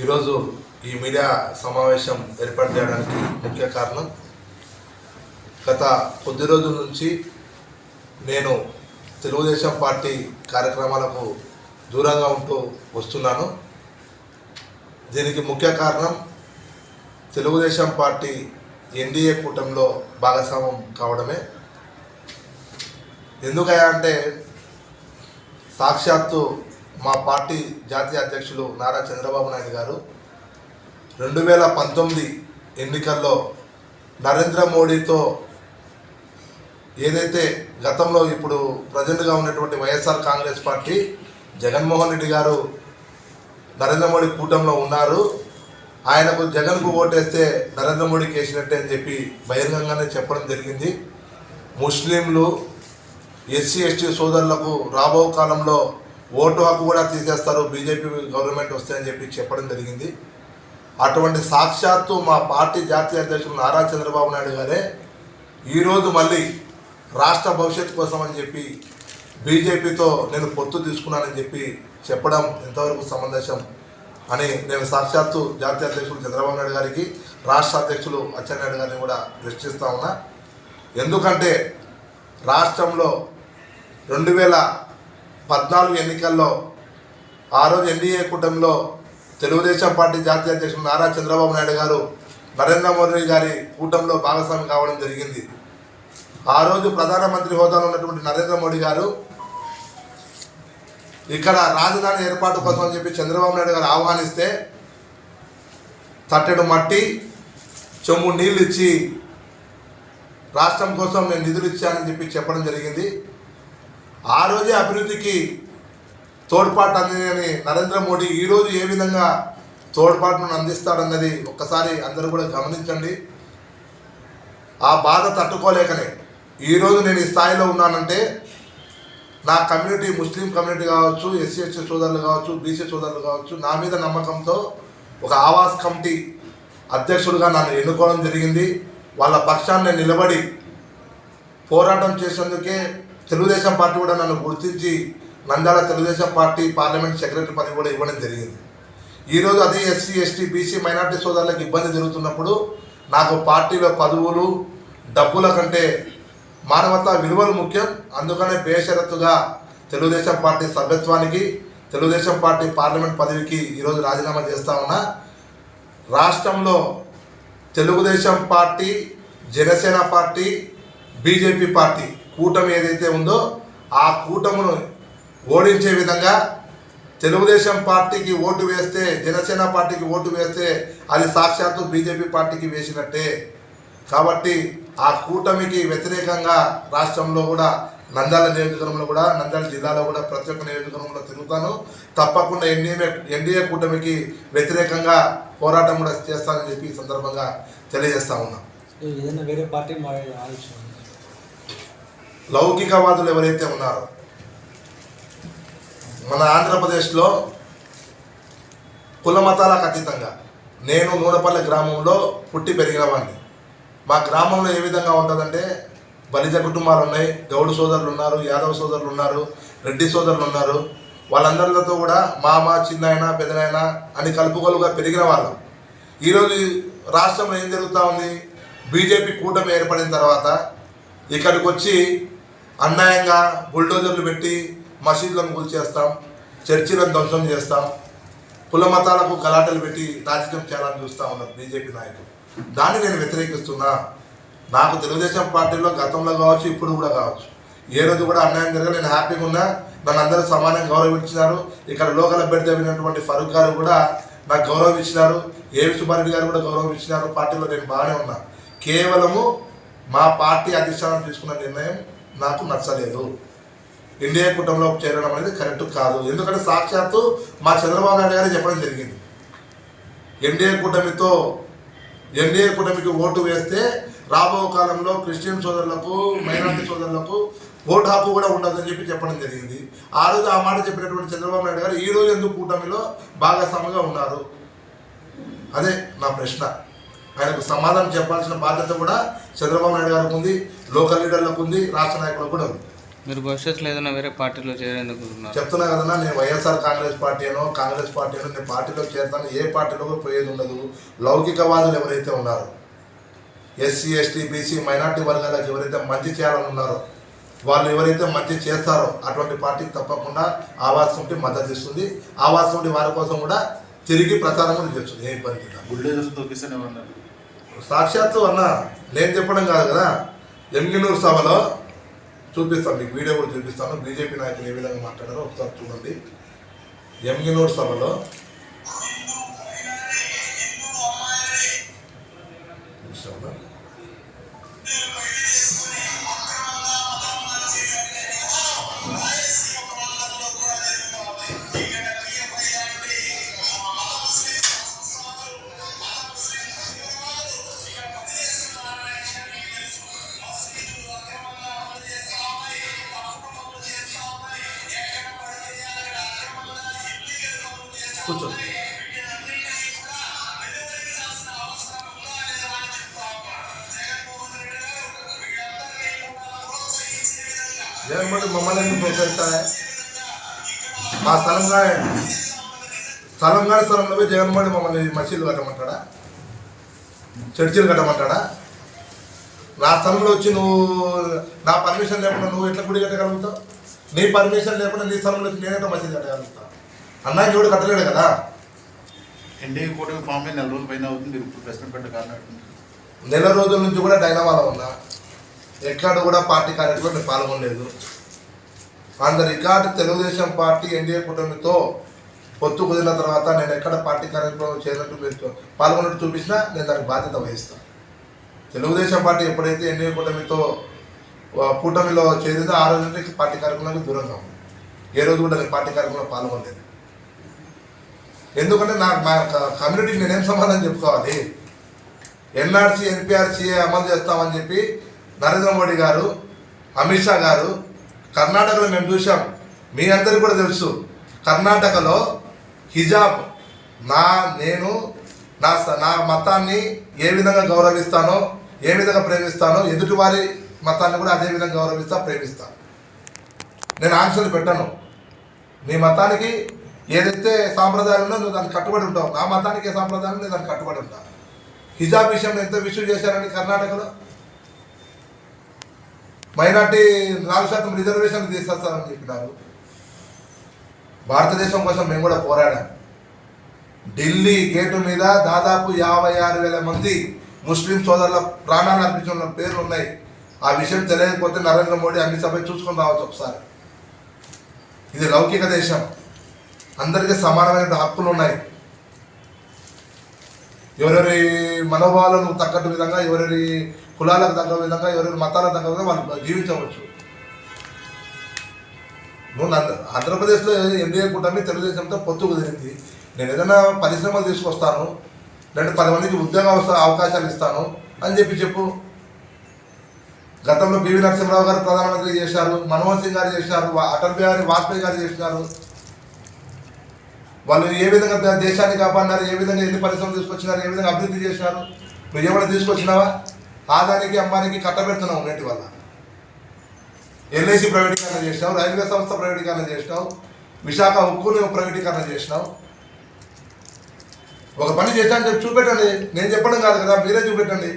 ఈరోజు ఈ మీడియా సమావేశం ఏర్పాటు చేయడానికి ముఖ్య కారణం గత కొద్ది రోజుల నుంచి నేను తెలుగుదేశం పార్టీ కార్యక్రమాలకు దూరంగా ఉంటూ వస్తున్నాను. దీనికి ముఖ్య కారణం తెలుగుదేశం పార్టీ ఎన్డీఏ కూటమిలో భాగస్వామ్యం కావడమే. ఎందుకయ్యా అంటే సాక్షాత్తు మా పార్టీ జాతీయ అధ్యక్షులు నారా చంద్రబాబు నాయుడు గారు రెండు వేల పంతొమ్మిది ఎన్నికల్లో నరేంద్ర మోడీతో ఏదైతే గతంలో ఇప్పుడు ప్రజెంట్గా ఉన్నటువంటి వైఎస్ఆర్ కాంగ్రెస్ పార్టీ జగన్మోహన్ రెడ్డి గారు నరేంద్ర మోడీ కూటమిలో ఉన్నారు. ఆయనకు జగన్కు ఓటేస్తే నరేంద్ర మోడీకి వేసినట్టే అని చెప్పి బహిరంగంగానే చెప్పడం జరిగింది. ముస్లింలు ఎస్సీ ఎస్టీ సోదరులకు రాబో కాలంలో ఓటు హక్కు కూడా తీసేస్తారు బీజేపీ గవర్నమెంట్ వస్తాయని చెప్పి చెప్పడం జరిగింది. అటువంటి సాక్షాత్తు మా పార్టీ జాతీయ అధ్యక్షులు నారా చంద్రబాబు నాయుడు గారే ఈరోజు మళ్ళీ రాష్ట్ర భవిష్యత్తు కోసం అని చెప్పి బీజేపీతో నేను పొత్తు తీసుకున్నానని చెప్పి చెప్పడం ఎంతవరకు సమంజసం అని నేను సాక్షాత్తు జాతీయ అధ్యక్షులు చంద్రబాబు నాయుడు గారికి రాష్ట్ర అధ్యక్షులు అచ్చెన్నాయుడు గారిని కూడా ప్రశ్నిస్తా ఉన్నా. ఎందుకంటే రాష్ట్రంలో రెండు వేల పద్నాలుగు ఎన్నికల్లో ఆ రోజు ఎన్డీఏ కూటమిలో తెలుగుదేశం పార్టీ జాతీయ అధ్యక్షుడు నారా చంద్రబాబు నాయుడు గారు నరేంద్ర మోదీ గారి కూటమిలో భాగస్వామి కావడం జరిగింది. ఆ రోజు ప్రధానమంత్రి హోదాలో ఉన్నటువంటి నరేంద్ర మోడీ గారు ఇక్కడ రాజధాని ఏర్పాటు కోసం అని చెప్పి చంద్రబాబు నాయుడు గారు ఆహ్వానిస్తే తట్టెడు మట్టి చెమ్ము నీళ్ళు ఇచ్చి రాష్ట్రం కోసం నేను నిధులు ఇచ్చానని చెప్పి చెప్పడం జరిగింది. ఆ రోజే అభివృద్ధికి తోడ్పాటు అందిందని నరేంద్ర మోడీ ఈరోజు ఏ విధంగా తోడ్పాటును అందిస్తాడన్నది ఒక్కసారి అందరూ కూడా గమనించండి. ఆ బాధ తట్టుకోలేకనే ఈరోజు నేను ఈ స్థాయిలో ఉన్నానంటే నా కమ్యూనిటీ ముస్లిం కమ్యూనిటీ కావచ్చు ఎస్సీ ఎస్టీ సోదరులు కావచ్చు బీసీ సోదరులు కావచ్చు నా మీద నమ్మకంతో ఒక ఆవాస్ కమిటీ అధ్యక్షుడిగా నన్ను ఎన్నుకోవడం జరిగింది. వాళ్ళ పక్షాన్ని నిలబడి పోరాటం చేసేందుకే తెలుగుదేశం పార్టీ కూడా నన్ను గుర్తించి Nandyal Telugu Desam party parliament secretary పదవి కూడా ఇవ్వడం జరిగింది. ఈరోజు అదే ఎస్సీ ఎస్టీ బీసీ మైనార్టీ సోదరులకు ఇబ్బంది జరుగుతున్నప్పుడు నాకు పార్టీలో పదవులు డబ్బుల కంటే మానవతా విలువలు ముఖ్యం. అందుకనే బేషరతుగా తెలుగుదేశం పార్టీ సభ్యత్వానికి తెలుగుదేశం పార్టీ పార్లమెంట్ పదవికి ఈరోజు రాజీనామా చేస్తా ఉన్నా. రాష్ట్రంలో Telugu Desam party Janasena party BJP party కూటమి ఏదైతే ఉందో ఆ కూటమును ఓడించే విధంగా తెలుగుదేశం పార్టీకి ఓటు వేస్తే జనసేన పార్టీకి ఓటు వేస్తే అది సాక్షాత్తు బీజేపీ పార్టీకి వేసినట్టే. కాబట్టి ఆ కూటమికి వ్యతిరేకంగా రాష్ట్రంలో కూడా నంద్యాల నియోజకవర్గంలో కూడా నంద్యాల జిల్లాలో కూడా ప్రతి ఒక్క నియోజకవర్గంలో తిరుగుతాను. తప్పకుండా ఎన్డీఏ ఎన్డీఏ కూటమికి వ్యతిరేకంగా పోరాటం కూడా చేస్తానని చెప్పి ఈ సందర్భంగా తెలియజేస్తా ఉన్నాం. ఏదైనా వేరే పార్టీ ఆలోచన లౌకికవాదులు ఎవరైతే ఉన్నారో మన ఆంధ్రప్రదేశ్లో కుల మతాలకు అతీతంగా నేను నూనెపల్లి గ్రామంలో పుట్టి పెరిగినవాడిని మా గ్రామంలో ఏ విధంగా ఉంటుందంటే బలిజ కుటుంబాలు ఉన్నాయి గౌడు సోదరులు ఉన్నారు యాదవ సోదరులు ఉన్నారు రెడ్డి సోదరులు ఉన్నారు వాళ్ళందరితో కూడా మామ చిన్నాయన పెదనాయన అని కలుపుగోలుగా పెరిగిన వాళ్ళు. ఈరోజు రాష్ట్రంలో ఏం జరుగుతూ ఉంది? బీజేపీ కూటమి ఏర్పడిన తర్వాత ఇక్కడికి వచ్చి అన్యాయంగా బుల్డోజర్లు పెట్టి మసీదులను కూల్చేస్తాం చర్చిలను ధ్వంసం చేస్తాం కుల మతాలకు కలాటలు పెట్టి రాజకీయం చేయాలని చూస్తూ ఉన్నారు బీజేపీ నాయకులు. దాన్ని నేను వ్యతిరేకిస్తున్నా. నాకు తెలుగుదేశం పార్టీలో గతంలో కావచ్చు ఇప్పుడు కూడా కావచ్చు. ఏ రోజు కూడా అన్యాయం జరగదు నేను హ్యాపీగా ఉన్నా. నన్ను అందరూ సమానంగా గౌరవించినారు. ఇక్కడ లోకల్ అభ్యర్థి అయినటువంటి ఫరూక్ గారు కూడా నాకు గౌరవం ఇచ్చినారు. ఏవి సుబ్బారెడ్డి గారు కూడా గౌరవం ఇచ్చినారు. పార్టీలో నేను బాగానే ఉన్నా. కేవలము మా పార్టీ అధిష్టానం తీసుకున్న నిర్ణయం నాకు నచ్చలేదు. ఇండియా కుటుంబంలో చేరడం అనేది కరెక్ట్ కాదు. ఎందుకంటే సాక్షాత్తు మా చంద్రబాబు నాయుడు గారే చెప్పడం జరిగింది. ఎన్డీఏ కూటమితో ఎన్డీఏ కూటమికి ఓటు వేస్తే రాబో కాలంలో క్రిస్టియన్ సోదరులకు మైనారిటీ సోదరులకు ఓటు హక్కు కూడా ఉండదని చెప్పి చెప్పడం జరిగింది. ఆ రోజు ఆ మాట చెప్పినటువంటి చంద్రబాబు నాయుడు గారు ఈరోజు ఎందుకు కూటమిలో భాగస్వామిగా ఉన్నారు? అదే నా ప్రశ్న. ఆయనకు సమాధానం చెప్పాల్సిన బాధ్యత కూడా చంద్రబాబు నాయుడు గారికి ఉంది లోకల్ లీడర్లకు ఉంది రాష్ట్ర నాయకులకు కూడా ఉంది. మీరు భవిష్యత్తులో ఏదైనా వేరే పార్టీలో చేయాలనుకుంటున్నారు చెప్తున్నా కదన్నా నేను వైఎస్ఆర్ కాంగ్రెస్ పార్టీ అనో కాంగ్రెస్ పార్టీ అనో నేను పార్టీలో చేరుతాను ఏ పార్టీలో పోయేది ఉండదు. లౌకికవాదులు ఎవరైతే ఉన్నారో ఎస్సీ ఎస్టీ బీసీ మైనార్టీ వర్గాలకు ఎవరైతే మంచి చేయాలని ఉన్నారో వాళ్ళు ఎవరైతే మంచి చేస్తారో అటువంటి పార్టీకి తప్పకుండా ఆవాస్ కమిటీ మద్దతు ఇస్తుంది. ఆవాస్ కమిటీ వారి కోసం కూడా తిరిగి ప్రచారం కూడా చేస్తుంది. ఏ ఇబ్బంది లేదు. సాక్షాత్తు అన్న నేను చెప్పడం కాదు కదా? ఎంగినూరు సభలో చూపిస్తాను మీకు వీడియో కూడా చూపిస్తాను. బీజేపీ నాయకులు ఏ విధంగా మాట్లాడారో ఒకసారి చూడండి. ఎంగినూరు సభలో చూస్తామా? కూర్చో. జగన్మోహన్ మమ్మల్ని ఎందుకు ప్రోత్సహిస్తారా మా స్థలంగా స్థలంగా స్థలంలో పోయి జగన్మోహన్ మమ్మల్ని మసీదులు కట్టమంటాడా? చర్చిలు కట్టమంటాడా? నా స్థలంలో వచ్చి నువ్వు నా పర్మిషన్ లేకుండా నువ్వు ఎట్లా గుడి కట్టగలుగుతావు? నీ పర్మిషన్ లేకుండా నీ స్థలంలో వచ్చి నేనెట్లా మసీదు కట్టగలుగుతావు అన్నా ఎవడు కట్టలేడు కదా. ఎన్డీఏ కూటమి ఫామ్ నెల రోజుల పైన అవుతుంది. మీరు ఇప్పుడు ప్రెసిడెంట్ పెట్ట కారణం? నెల రోజుల నుంచి కూడా డైనమాలో ఉన్నా ఎక్కడ కూడా పార్టీ కార్యక్రమంలో నేను పాల్గొనలేదు. On the record Telugu Desam party NDA కూటమితో పొత్తు కుదిరిన తర్వాత నేను ఎక్కడ పార్టీ కార్యక్రమం చేసినట్టు మీరు పాల్గొన్నట్టు చూపించినా నేను దానికి బాధ్యత వహిస్తాను తెలుగుదేశం పార్టీ ఎప్పుడైతే ఎన్డీఏ కూటమితో కూటమిలో చేరిందో ఆ రోజు పార్టీ కార్యక్రమానికి దూరంగా ఉంది. ఏ రోజు కూడా నేను పార్టీ కార్యక్రమంలో పాల్గొనలేదు. ఎందుకంటే నాకు మా కమ్యూనిటీకి నేనేం సమాధానం చెప్పుకోవాలి? ఎన్ఆర్సీ ఎన్పిఆర్సీఏ అమలు చేస్తామని చెప్పి నరేంద్ర మోడీ గారు అమిత్ షా గారు కర్ణాటకలో మేము చూసాం మీ అందరికీ కూడా తెలుసు. కర్ణాటకలో హిజాబ్. నా నేను నా స- నా మతాన్ని ఏ విధంగా గౌరవిస్తానో ఏ విధంగా ప్రేమిస్తానో ఎదుటి వారి మతాన్ని కూడా అదే విధంగా గౌరవిస్తా ప్రేమిస్తా. నేను ఆంక్షలు పెట్టను. నీ మతానికి ఏదైతే సాంప్రదాయంలో నువ్వు దానికి కట్టుబడి ఉంటావు నా మతానికి ఏ సాంప్రదాయం నేను దానికి కట్టుబడి ఉంటావు హిజాబ్ విషయంలో ఎంత విషయం చేశారండి కర్ణాటకలో? మైనార్టీ నాలుగు శాతం రిజర్వేషన్ తీసేస్తారని చెప్పినారు. భారతదేశం కోసం మేము కూడా పోరాడాం. ఢిల్లీ గేటు మీద దాదాపు యాభై ఆరు వేల మంది ముస్లిం సోదరుల ప్రాణాలు అర్పించిన పేర్లు ఉన్నాయి. ఆ విషయం తెలియకపోతే నరేంద్ర మోడీ అన్ని సభ చూసుకొని రావచ్చు ఒకసారి. ఇది లౌకిక దేశం. అందరికీ సమానమైన హక్కులు ఉన్నాయి. ఎవరెవరి మనోభావాలను తగ్గట్టు విధంగా ఎవరెవరి కులాలకు తగ్గ విధంగా ఎవరెవరి మతాలకు తగ్గ విధంగా వాళ్ళు జీవించవచ్చు. నువ్వు ఆంధ్రప్రదేశ్లో ఎన్డీఏ కూటమి తెలుగుదేశంతో పొత్తు కుదిరింది. నేను ఏదైనా పరిశ్రమలు తీసుకొస్తాను లేదంటే పది మందికి ఉద్యోగ అవకాశాలు ఇస్తాను అని చెప్పి చెప్పు. గతంలో పివి నరసింహరావు గారు ప్రధానమంత్రి చేశారు మన్మోహన్ సింగ్ గారు చేశారు అటల్ బిహారీ వాజ్పేయి గారు చేసినారు వాళ్ళు ఏ విధంగా దేశాన్ని కాపాడినారు ఏ విధంగా ఎన్ని పరిశ్రమలు తీసుకొచ్చినారు ఏ విధంగా అభివృద్ధి చేసినారు? నువ్వు ఏమైనా తీసుకొచ్చినావా? ఆదానికి అమ్మానికి కట్టబెడుతున్నావు నేటి వల్ల. ఎల్ఐసి ప్రైవేటీకరణ చేసినావు రైల్వే సంస్థ ప్రైవేటీకరణ చేసినావు విశాఖ ఉక్కును ప్రైవేటీకరణ చేసినావు. ఒక పని చేశాను చెప్పి చూపెట్టండి. నేను చెప్పడం కాదు కదా మీరే చూపెట్టండి.